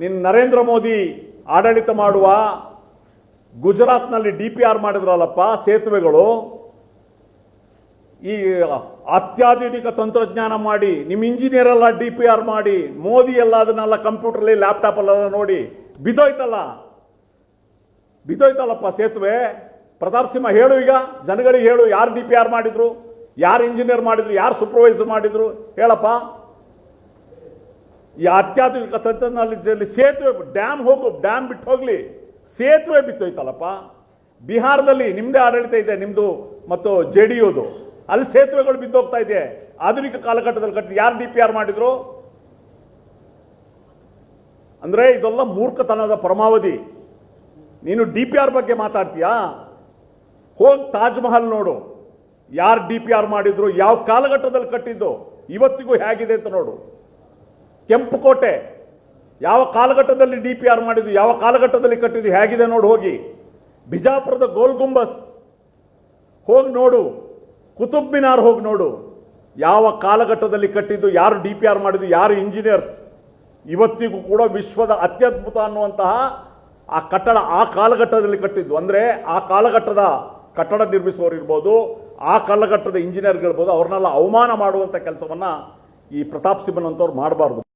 ನಿನ್ನ ನರೇಂದ್ರ ಮೋದಿ ಆಡಳಿತ ಮಾಡುವ ಗುಜರಾತ್ನಲ್ಲಿ ಡಿ ಪಿ ಆರ್ ಮಾಡಿದ್ರಲ್ಲಪ್ಪ ಸೇತುವೆಗಳು, ಈ ಅತ್ಯಾಧುನಿಕ ತಂತ್ರಜ್ಞಾನ ಮಾಡಿ ನಿಮ್ಮ ಇಂಜಿನಿಯರ್ ಎಲ್ಲ ಡಿ ಪಿ ಆರ್ ಮಾಡಿ, ಮೋದಿ ಎಲ್ಲ ಅದನ್ನೆಲ್ಲ ಕಂಪ್ಯೂಟರ್ಲಿ, ಲ್ಯಾಪ್ಟಾಪಲ್ಲೆಲ್ಲ ನೋಡಿ, ಬಿದ್ದೋಯ್ತಲ್ಲ? ಬಿದ್ದೋಯ್ತಲ್ಲಪ್ಪ ಸೇತುವೆ? ಪ್ರತಾಪ್ ಸಿಂಹ ಹೇಳು ಈಗ, ಜನಗಳಿಗೆ ಹೇಳು, ಯಾರು ಡಿ ಪಿ ಆರ್ ಮಾಡಿದ್ರು, ಯಾರು ಇಂಜಿನಿಯರ್ ಮಾಡಿದ್ರು, ಯಾರು ಸೂಪರ್ವೈಸರ್ ಮಾಡಿದ್ರು, ಹೇಳಪ್ಪ. ಈ ಅತ್ಯಾಧುನಿಕ ತಂತ್ರಜ್ಞಾನದಲ್ಲಿ ಸೇತುವೆ ಡ್ಯಾಮ್ ಹೋಗು ಡ್ಯಾಮ್ ಬಿಟ್ಟು ಹೋಗ್ಲಿ. ಸೇತುವೆ ಬಿತ್ತೋಯ್ತಲ್ಲಪ್ಪ. ಬಿಹಾರದಲ್ಲಿ ನಿಮ್ಮದೇ ಆಡಳಿತ ಇದೆ ನಿಮ್ಮದು ಮತ್ತು ಜೆ ಡಿ ಯುದು ಅಲ್ಲಿ ಸೇತುವೆಗಳು ಬಿದ್ದೋಗ್ತಾ ಇದೆ. ಆಧುನಿಕ ಕಾಲಘಟ್ಟದಲ್ಲಿ ಕಟ್ಟಿದ ಯಾರು ಡಿ ಪಿ ಆರ್ ಮಾಡಿದ್ರು? ಅಂದರೆ ಇದೆಲ್ಲ ಮೂರ್ಖತನದ ಪರಮಾವಧಿ. ನೀನು ಡಿ ಪಿ ಆರ್ ಬಗ್ಗೆ ಮಾತಾಡ್ತೀಯಾ? ಹೋಗಿ ತಾಜ್ ಮಹಲ್ ನೋಡು. ಯಾರು ಡಿ ಪಿ ಆರ್ ಮಾಡಿದ್ರು, ಯಾವ ಕಾಲಘಟ್ಟದಲ್ಲಿ ಕಟ್ಟಿದ್ದು, ಇವತ್ತಿಗೂ ಹೇಗಿದೆ ಅಂತ ನೋಡು. ಕೆಂಪು ಕೋಟೆ, ಯಾವ ಕಾಲಘಟ್ಟದಲ್ಲಿ ಡಿ ಪಿ ಆರ್ ಮಾಡಿದ್ದು, ಯಾವ ಕಾಲಘಟ್ಟದಲ್ಲಿ ಕಟ್ಟಿದ್ದು, ಹೇಗಿದೆ ನೋಡು ಹೋಗಿ. ಬಿಜಾಪುರದ ಗೋಲ್ ಗುಂಬಸ್, ಹೋಗಿ ನೋಡು. ಕುತುಬ್ ಮಿನಾರ್ ಹೋಗಿ ನೋಡು. ಯಾವ ಕಾಲಘಟ್ಟದಲ್ಲಿ ಕಟ್ಟಿದ್ದು, ಯಾರು ಡಿ ಪಿ ಆರ್ ಮಾಡಿದ್ದು, ಯಾರು ಇಂಜಿನಿಯರ್ಸ್, ಇವತ್ತಿಗೂ ಕೂಡ ವಿಶ್ವದ ಅತ್ಯದ್ಭುತ ಅನ್ನುವಂತಹ ಆ ಕಟ್ಟಡ ಆ ಕಾಲಘಟ್ಟದಲ್ಲಿ ಕಟ್ಟಿದ್ದು. ಅಂದರೆ ಆ ಕಾಲಘಟ್ಟದ ಕಟ್ಟಡ ನಿರ್ಮಿಸುವವರು ಇರ್ಬೋದು, ಆ ಕಾಲಘಟ್ಟದ ಇಂಜಿನಿಯರ್ಗಳಿರ್ಬೋದು ಅವ್ರನ್ನೆಲ್ಲ ಅವಮಾನ ಮಾಡುವಂಥ ಕೆಲಸವನ್ನು ಈ ಪ್ರತಾಪ್ ಸಿಂಹನಂತವ್ರು ಮಾಡಬಾರ್ದು.